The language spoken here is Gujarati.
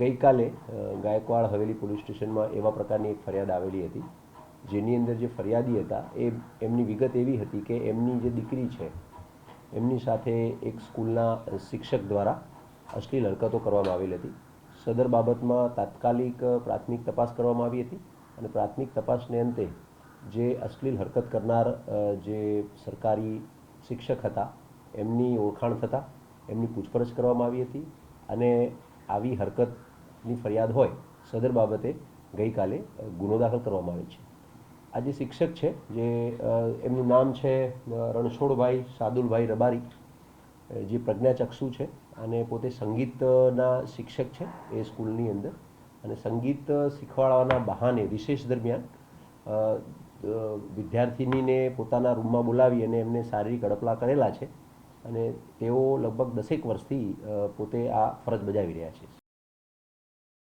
ગઈકાલે ગાયકવાડ હવેલી પોલીસ સ્ટેશનમાં એવા પ્રકારની એક ફરિયાદ આવેલી હતી, જેની અંદર જે ફરિયાદી હતા, એ એમની વિગત એવી હતી કે એમની જે દીકરી છે, એમની સાથે એક સ્કૂલના શિક્ષક દ્વારા અશ્લીલ હરકતો કરવામાં આવેલી હતી. સદર બાબતમાં તાત્કાલિક પ્રાથમિક તપાસ કરવામાં આવી હતી અને પ્રાથમિક તપાસને અંતે જે અશ્લીલ હરકત કરનાર જે સરકારી શિક્ષક હતા, એમની ઓળખાણ થતાં એમની પૂછપરછ કરવામાં આવી હતી અને આવી હરકતની ફરિયાદ હોય, સદર બાબતે ગઈકાલે ગુનો દાખલ કરવામાં આવ્યો છે. આ જે શિક્ષક છે, જે એમનું નામ છે રણછોડભાઈ સાદુલભાઈ રબારી જે પ્રજ્ઞાચક્ષુ છે અને પોતે સંગીતના શિક્ષક છે એ સ્કૂલની અંદર અને સંગીત શીખવાડવાના બહાને વિશેષ દરમિયાન વિદ્યાર્થિનીને પોતાના રૂમમાં બોલાવી અને એમને શારીરિક અડપલા કરેલા છે. અને તેઓ લગભગ દસેક વર્ષથી પોતે આ ફરજ બજાવી રહ્યા છે.